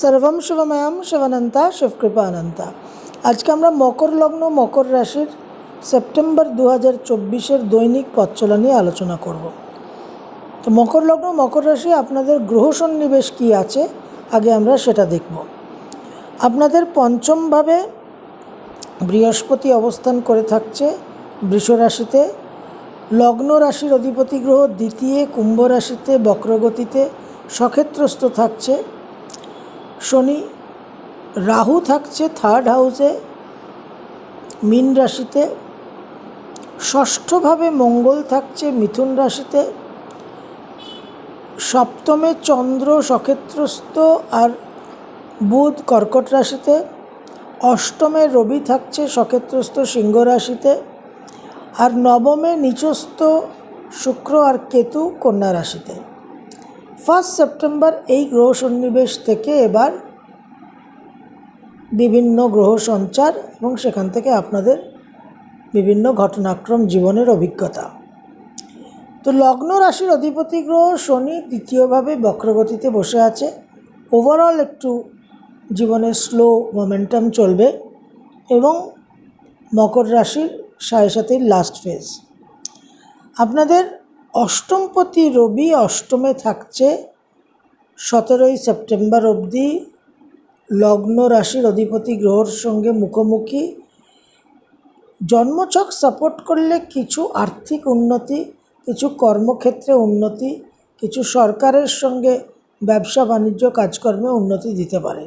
সর্বম শিবময়াম শিবানন্তা শিবকৃপানন্তা আজকে আমরা মকর লগ্ন, মকর রাশির সেপ্টেম্বর দু হাজার চব্বিশের দৈনিক পথচলা নিয়ে আলোচনা করব। তো মকর লগ্ন, মকর রাশি, আপনাদের গ্রহ সন্নিবেশ কী আছে? আগে আমরা সেটা দেখব। আপনাদের পঞ্চমভাবে বৃহস্পতি অবস্থান করে থাকছে বৃষ রাশিতে। লগ্ন রাশির অধিপতি গ্রহ দ্বিতীয়, কুম্ভ রাশিতে, বক্রগতিতে সক্ষেত্রস্থ থাকছে। শনি রাহু থাকছে থার্ড হাউসে মীন রাশিতে, ষষ্ঠভাবে মঙ্গল থাকছে মিথুন রাশিতে, সপ্তমে চন্দ্র সক্ষেত্রস্থ আর বুধ কর্কট রাশিতে, অষ্টমে রবি থাকছে সক্ষেত্রস্থ সিংহ রাশিতে, আর নবমে নিচস্থ শুক্র আর কেতু কন্যা রাশিতে। ফার্স্ট সেপ্টেম্বর এই গ্রহ সন্নিবেশ থেকে এবার বিভিন্ন গ্রহ সঞ্চার এবং সেখান থেকে আপনাদের বিভিন্ন ঘটনাক্রম, জীবনের অভিজ্ঞতা। তো লগ্ন রাশির অধিপতি গ্রহ শনি দ্বিতীয়ভাবে বক্রগতিতে বসে আছে। ওভারঅল একটু জীবনের স্লো মোমেন্টাম চলবে এবং মকর রাশির সাড়ে সাতের লাস্ট ফেজ আপনাদের অষ্টমপতি রবি অষ্টমে থাকছে সতেরোই সেপ্টেম্বর অবধি লগ্ন রাশির অধিপতি গ্রহর সঙ্গে মুখোমুখি। জন্মছক সাপোর্ট করলে কিছু আর্থিক উন্নতি, কিছু কর্মক্ষেত্রে উন্নতি, কিছু সরকারের সঙ্গে ব্যবসা বাণিজ্য কাজকর্মে উন্নতি দিতে পারে।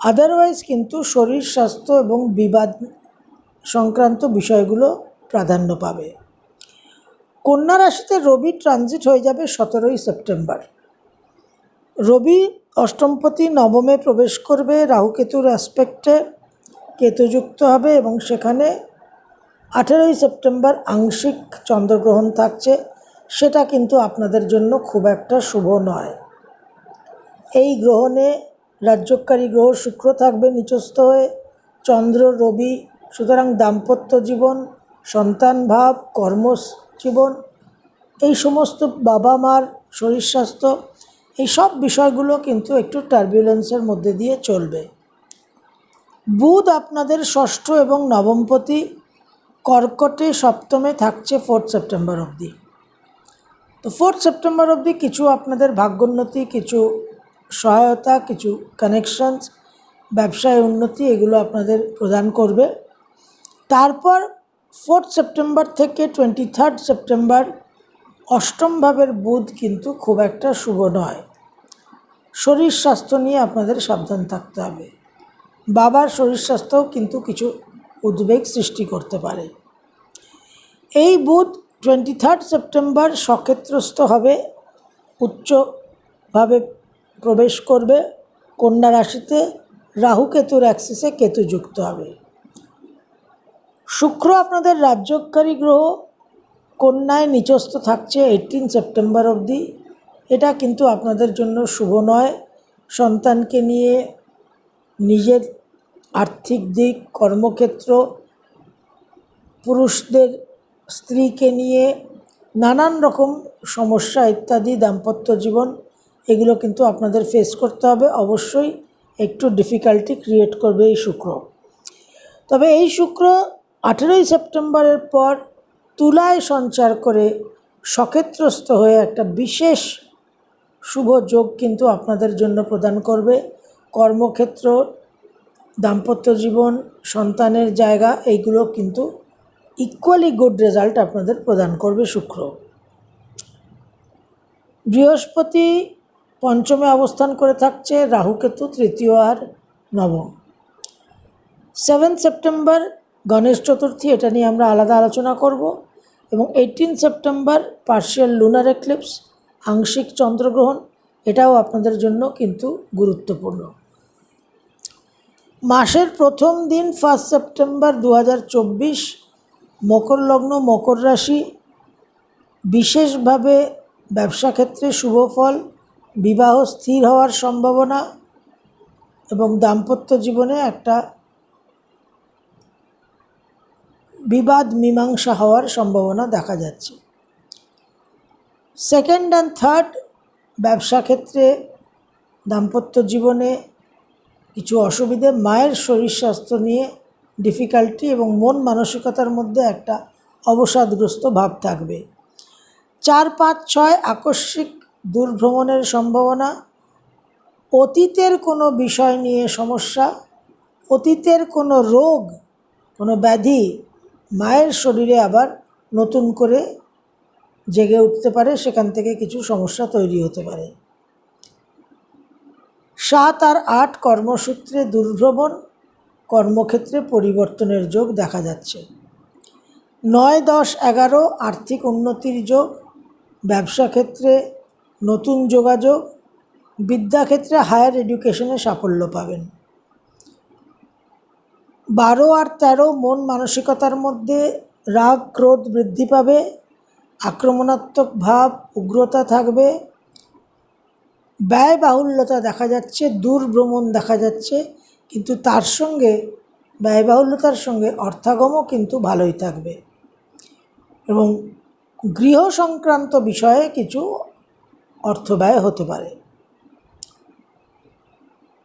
আদারওয়াইজ কিন্তু শরীর স্বাস্থ্য এবং বিবাদ সংক্রান্ত বিষয়গুলো প্রাধান্য পাবে। কন্যা রাশিতে রবি ট্রানজিট হয়ে যাবে সতেরোই সেপ্টেম্বর। রবি অষ্টমপতি নবমে প্রবেশ করবে রাহুকেতুর অ্যাসপেক্টে কেতুযুক্ত হবে এবং সেখানে আঠেরোই সেপ্টেম্বর আংশিক চন্দ্রগ্রহণ থাকছে। সেটা কিন্তু আপনাদের জন্য খুব একটা শুভ নয়। এই গ্রহণে রাজ্যকারী গ্রহ শুক্র থাকবে নিচস্থ হয়ে। চন্দ্র, রবি, সুতরাং দাম্পত্য জীবন, সন্তান ভাব কর্ম জীবন, এই সমস্ত বাবা মার শরীর স্বাস্থ্য, এই সব বিষয়গুলো কিন্তু একটু টার্বুলেন্সের মধ্যে দিয়ে চলবে। বুধ আপনাদের ষষ্ঠ এবং নবমপতি কর্কটে সপ্তমে থাকছে ফোর্থ সেপ্টেম্বর অবধি। তো ফোর্থ সেপ্টেম্বর অবধি কিছু আপনাদের ভাগ্যোন্নতি, কিছু সহায়তা, কিছু কানেকশানস ব্যবসায় উন্নতি এগুলো আপনাদের প্রদান করবে। তারপর ফোর্থ সেপ্টেম্বর থেকে টোয়েন্টি থার্ড সেপ্টেম্বর অষ্টম ভাবের বুধ কিন্তু খুব একটা শুভ নয়। শরীর স্বাস্থ্য নিয়ে আপনাদের সাবধান থাকতে হবে। বাবার শরীর স্বাস্থ্যও কিন্তু কিছু উদ্বেগ সৃষ্টি করতে পারে। এই বুধ টোয়েন্টি থার্ড সেপ্টেম্বর সক্ষেত্রস্থ হবে উচ্চভাবে প্রবেশ করবে, কন্যা রাশিতে রাহু কেতুর অ্যাক্সিসে কেতু যুক্ত হবে। শুক্র আপনাদের রাজ্যকারী গ্রহ কন্যায় নিচস্থ থাকছে এইটিন সেপ্টেম্বর অবধি। এটা কিন্তু আপনাদের জন্য শুভ নয়। সন্তানকে নিয়ে নিজের আর্থিক দিক, কর্মক্ষেত্র, পুরুষদের স্ত্রীকে নিয়ে নানান রকম সমস্যা ইত্যাদি, দাম্পত্য জীবন, এগুলো কিন্তু আপনাদের ফেস করতে হবে। অবশ্যই একটু ডিফিকাল্টি ক্রিয়েট করবে এই শুক্র। তবে এই শুক্র আঠেরোই সেপ্টেম্বরের পর তুলায় সঞ্চার করে সক্ষেত্রস্থ হয়ে একটা বিশেষ শুভ যোগ কিন্তু আপনাদের জন্য প্রদান করবে। কর্মক্ষেত্র, দাম্পত্য জীবন, সন্তানের জায়গা, এইগুলো কিন্তু ইকুয়ালি গুড রেজাল্ট আপনাদের প্রদান করবে শুক্র। বৃহস্পতি পঞ্চমে অবস্থান করে থাকছে রাহুকেতু তৃতীয় আর নবম। সেভেন সেপ্টেম্বর গণেশ চতুর্থী, এটা নিয়ে আমরা আলাদা আলোচনা করব। এবং eighteen September partial lunar eclipse আংশিক চন্দ্রগ্রহণ, এটাও আপনাদের জন্য কিন্তু গুরুত্বপূর্ণ। মাসের প্রথম দিন ফার্স্ট সেপ্টেম্বর দু মকর লগ্ন, মকর রাশি, বিশেষভাবে ব্যবসা ক্ষেত্রে শুভ ফল, বিবাহ স্থির হওয়ার সম্ভাবনা এবং দাম্পত্য জীবনে একটা বিবাদ মীমাংসা হওয়ার সম্ভাবনা দেখা যাচ্ছে। সেকেন্ড অ্যান্ড থার্ড ব্যবসা ক্ষেত্রে দাম্পত্য জীবনে কিছু অসুবিধে, মায়ের শরীর স্বাস্থ্য নিয়ে ডিফিকাল্টি এবং মন মানসিকতার মধ্যে একটা অবসাদগ্রস্ত ভাব থাকবে। চার, পাঁচ, ছয় আকস্মিক দূরভ্রমণের সম্ভাবনা, অতীতের কোনো বিষয় নিয়ে সমস্যা, অতীতের কোনো রোগ, কোনো ব্যাধি মায়ের শরীরে আবার নতুন করে জেগে উঠতে পারে, সেখান থেকে কিছু সমস্যা তৈরি হতে পারে। সাত আর আট কর্মসূত্রে দুর্ভ্রমণ, কর্মক্ষেত্রে পরিবর্তনের যোগ দেখা যাচ্ছে। নয়, দশ, এগারো, আর্থিক উন্নতির যোগ, ব্যবসা ক্ষেত্রে নতুন যোগাযোগ বিদ্যাক্ষেত্রে হায়ার এডুকেশনে সাফল্য পাবেন। বারো আর তেরো মন মানসিকতার মধ্যে রাগ, ক্রোধ বৃদ্ধি পাবে, আক্রমণাত্মক ভাব, উগ্রতা থাকবে, ব্যয়বাহুল্যতা দেখা যাচ্ছে, দূরভ্রমণ দেখা যাচ্ছে, কিন্তু তার সঙ্গে, ব্যয়বাহুল্যতার সঙ্গে অর্থাগমও কিন্তু ভালোই থাকবে। এবং গৃহ সংক্রান্ত বিষয়ে কিছু অর্থ ব্যয় হতে পারে।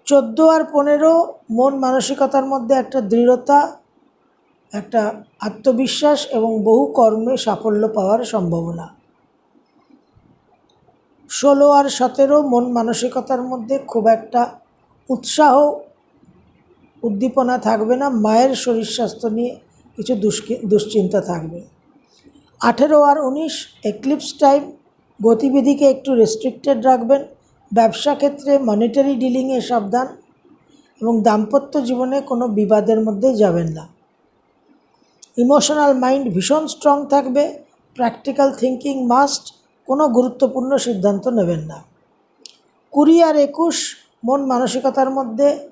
চোদ্দ আর পনেরো মন মানসিকতার মধ্যে একটা দৃঢ়তা, একটা আত্মবিশ্বাস এবং বহু কর্মে সাফল্য পাওয়ার সম্ভাবনা। ষোলো আর সতেরো মন মানসিকতার মধ্যে খুব একটা উৎসাহ, উদ্দীপনা থাকবে না, মায়ের শরীর স্বাস্থ্য নিয়ে কিছু দুশ্চিন্তা থাকবে। আঠেরো আর উনিশ এক্লিপস টাইম গতিবিধিকে একটু রেস্ট্রিক্টেড রাখবেন। ব্যবসা ক্ষেত্রে মনিটারি ডিলিংয়ে সাবধান এবং দাম্পত্য জীবনে কোনো বিবাদের মধ্যে যাবেন না। ইমোশনাল মাইন্ড ভীষণ স্ট্রং থাকবে প্র্যাকটিক্যাল থিঙ্কিং মাস্ট কোনো গুরুত্বপূর্ণ সিদ্ধান্ত নেবেন না। কুড়ি আর একুশ, মন মানসিকতার মধ্যে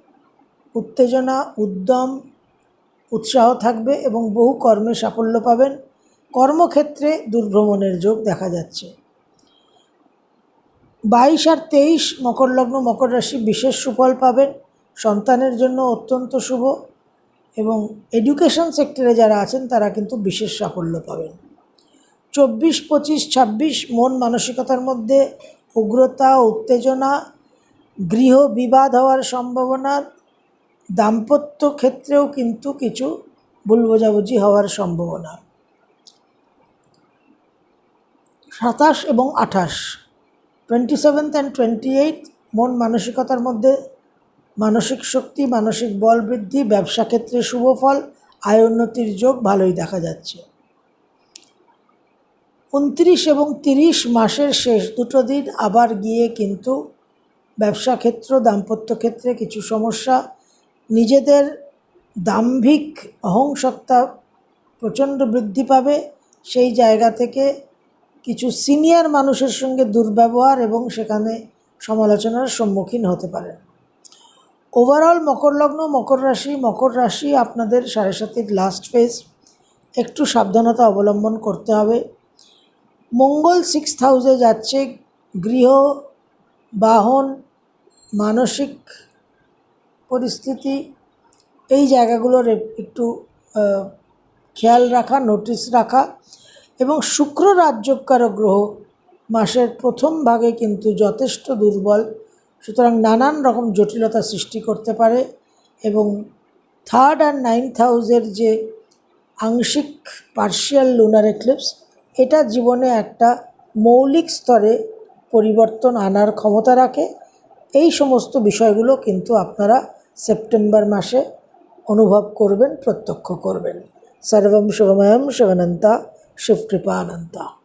উত্তেজনা, উদ্যম, উৎসাহ থাকবে এবং বহু কর্মে সাফল্য পাবেন। কর্মক্ষেত্রে দুর্ভ্রমণের যোগ দেখা যাচ্ছে। বাইশ আর তেইশ মকর লগ্ন, মকর রাশি বিশেষ সুফল পাবেন। সন্তানের জন্য অত্যন্ত শুভ এবং এডুকেশন সেক্টরে যারা আছেন, তারা কিন্তু বিশেষ সাফল্য পাবেন। চব্বিশ, পঁচিশ, ছাব্বিশ, মন মানসিকতার মধ্যে উগ্রতা, উত্তেজনা, গৃহ বিবাদ হওয়ার সম্ভাবনা, দাম্পত্য ক্ষেত্রেও কিন্তু কিছু ভুল বোঝাবুঝি হওয়ার সম্ভাবনা। সাতাশ এবং আঠাশ twenty seventh and twenty eight মন মানসিকতার মধ্যে মানসিক শক্তি, মানসিক বল বৃদ্ধি, ব্যবসা ক্ষেত্রে শুভ ফল, আয় উন্নতির যোগ ভালোই দেখা যাচ্ছে। উনত্রিশ এবং তিরিশ মাসের শেষ দুটো দিন আবার গিয়ে কিন্তু ব্যবসা ক্ষেত্র, দাম্পত্য ক্ষেত্রে কিছু সমস্যা, নিজেদের দাম্ভিক অহংসত্তা প্রচণ্ড বৃদ্ধি পাবে, সেই জায়গা থেকে কিছু সিনিয়র মানুষের সঙ্গে দুর্ব্যবহার এবং সেখানে সমালোচনার সম্মুখীন হতে পারেন। ওভারঅল মকর লগ্ন, মকর রাশি মকর রাশি আপনাদের সাড়ে সাতির লাস্ট ফেজ একটু সাবধানতা অবলম্বন করতে হবে। মঙ্গল সিক্স হাউসে যাচ্ছে, গৃহ, বাহন, মানসিক পরিস্থিতি। এই জায়গাগুলোর একটু খেয়াল রাখা নোটিশ রাখা। এবং শুক্র রাজ্যকারক গ্রহ মাসের প্রথম ভাগে কিন্তু যথেষ্ট দুর্বল। সুতরাং নানান রকম জটিলতা সৃষ্টি করতে পারে এবং থার্ড আর নাইন্থ হাউসের যে আংশিক পার্শিয়াল লুনার এক্লিপস এটা জীবনে একটা মৌলিক স্তরে পরিবর্তন আনার ক্ষমতা রাখে। এই সমস্ত বিষয়গুলো কিন্তু আপনারা সেপ্টেম্বর মাসে অনুভব করবেন, প্রত্যক্ষ করবেন। সর্বম শুভময়ম শিবানন্তা শিবকৃপানন্তা